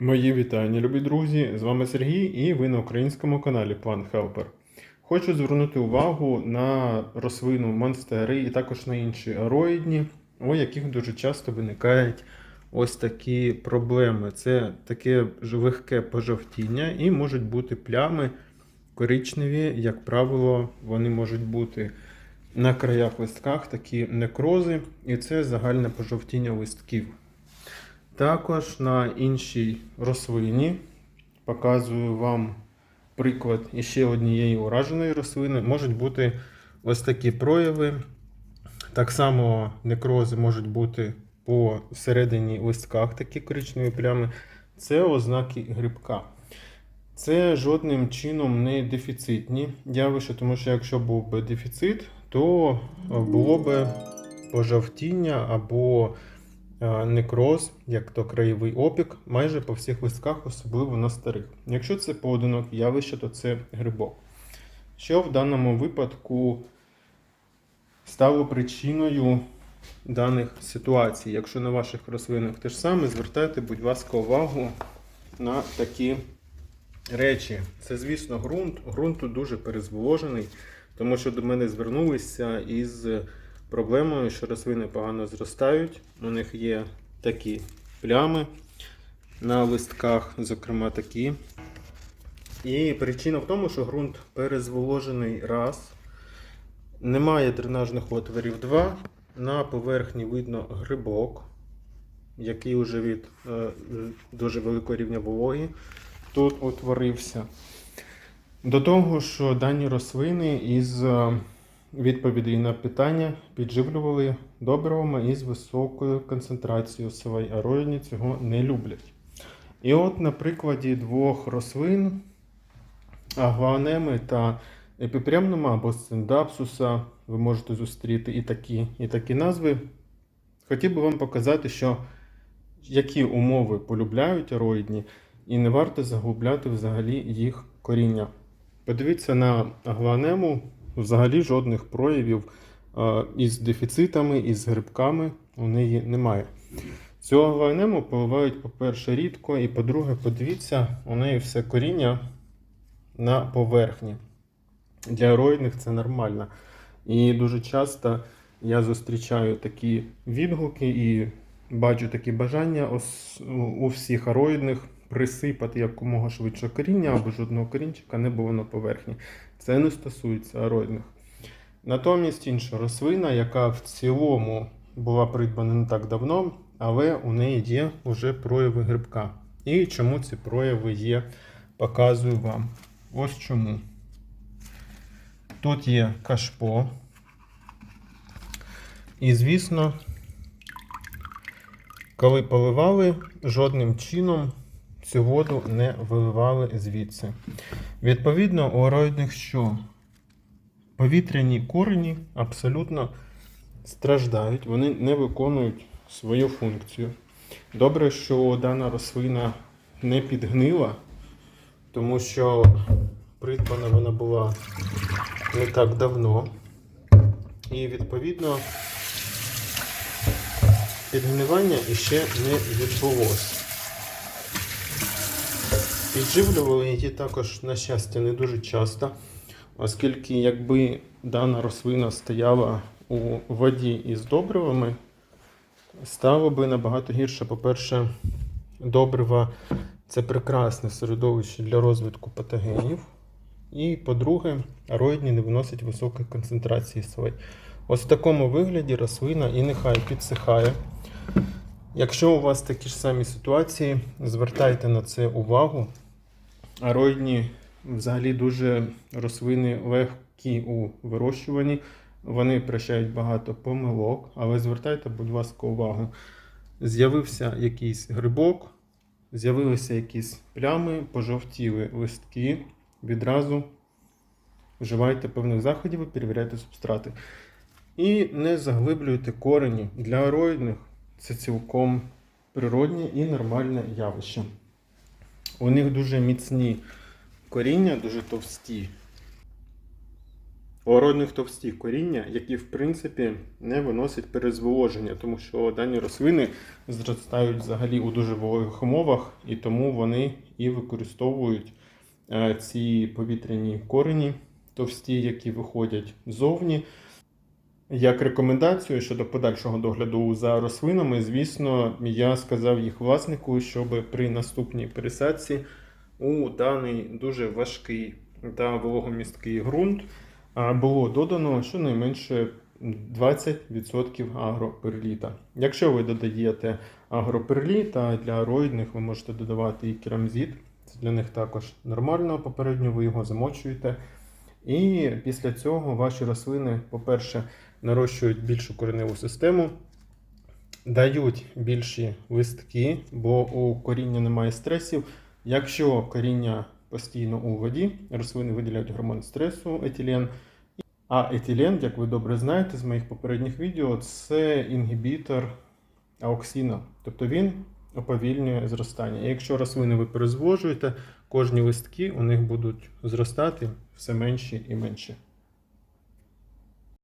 Мої вітання, любі друзі! З вами Сергій і ви на українському каналі Plant Helper. Хочу звернути увагу на рослину монстери і також на інші ароїдні, у яких дуже часто виникають ось такі проблеми. Це таке легке пожовтіння і можуть бути плями коричневі, як правило, вони можуть бути на краях листках такі некрози, і це загальне пожовтіння листків. Також на іншій рослині показую вам приклад іще однієї ураженої рослини. Можуть бути ось такі прояви. Так само некрози можуть бути по всередині листках такі коричневі плями. Це ознаки грибка. Це жодним чином не дефіцитні явища, тому що якщо був би дефіцит, то було б пожовтіння або некроз, як то краєвий опік, майже по всіх листках, особливо на старих. Якщо це поодинокі явища, то це грибок. Що в даному випадку стало причиною даних ситуацій? Якщо на ваших рослинах те ж саме, звертайте, будь ласка, увагу на такі речі. Це, звісно, ґрунт. Ґрунт тут дуже перезволожений, тому що до мене звернулися із проблемою, що рослини погано зростають. У них є такі плями на листках, зокрема такі. І причина в тому, що ґрунт перезволожений раз. Немає дренажних отворів два. На поверхні видно грибок, який вже від е, дуже великого рівня вологи тут утворився. До того, що дані рослини із е, відповідей на питання підживлювали добривами із високою концентрацією силай ароїні цього не люблять. І от на прикладі двох рослин агванеми та епіпремнума або сциндапсуса ви можете зустріти і такі, і такі назви. Хотів би вам показати, що які умови полюбляють ароїдні, і не варто заглубляти взагалі їх коріння. Подивіться на агланему, взагалі жодних проявів е, із дефіцитами, із грибками у неї немає. Цю агланему поливають, по-перше, рідко, і по-друге, подивіться, у неї все коріння на поверхні. Для ароїдних це нормально. І дуже часто я зустрічаю такі відгуки і бачу такі бажання у всіх ароїдних присипати якомога швидше коріння або жодного корінчика не було на поверхні. Це не стосується ароїдних. Натомість інша рослина, яка в цілому була придбана не так давно, але у неї є вже прояви грибка. І чому ці прояви є, показую вам. Ось чому. Тут є кашпо. І, звісно, коли поливали, жодним чином цю воду не виливали звідси. Відповідно, у ароїдних що? Повітряні корені абсолютно страждають, вони не виконують свою функцію. Добре, що дана рослина не підгнила, тому що придбана вона була не так давно. І відповідно підгнивання іще не відбулося. Підживлювали її також, на щастя, не дуже часто, оскільки якби дана рослина стояла у воді із добривами, стало би набагато гірше. По-перше, добрива це прекрасне середовище для розвитку патогенів. І, по-друге, ароїдні не виносять високої концентрації солей. Ось в такому вигляді рослина і нехай підсихає. Якщо у вас такі ж самі ситуації, звертайте на це увагу. Ароїдні взагалі дуже рослини легкі у вирощуванні. Вони прощають багато помилок, але звертайте, будь ласка, увагу. З'явився якийсь грибок, з'явилися якісь плями, пожовтіли листки. Відразу вживайте певних заходів і перевіряйте субстрати. І не заглиблюйте корені. Для ароїдних це цілком природне і нормальне явище. У них дуже міцні коріння, дуже товсті. У городних товсті коріння, які в принципі не виносять перезволоження, тому що дані рослини зростають взагалі у дуже вологих умовах, і тому вони і використовують е, ці повітряні корені товсті, які виходять ззовні. Як рекомендацію щодо подальшого догляду за рослинами, звісно, я сказав їх власнику, щоб при наступній пересадці у даний дуже важкий та вологомісткий ґрунт було додано щонайменше 20% агроперліта. Якщо ви додаєте агроперліт, а для ароїдних ви можете додавати і керамзит, це для них також нормально. Попередньо ви його замочуєте. І після цього ваші рослини, по-перше, нарощують більшу кореневу систему, дають більші листки, бо у коріння немає стресів. Якщо коріння постійно у воді, рослини виділяють гормон стресу, етилен. А етилен, як ви добре знаєте з моїх попередніх відео, це інгібітор аоксіна. Тобто він уповільнює зростання. І якщо рослини ви перезвожуєте, кожні листки у них будуть зростати все менші і менші.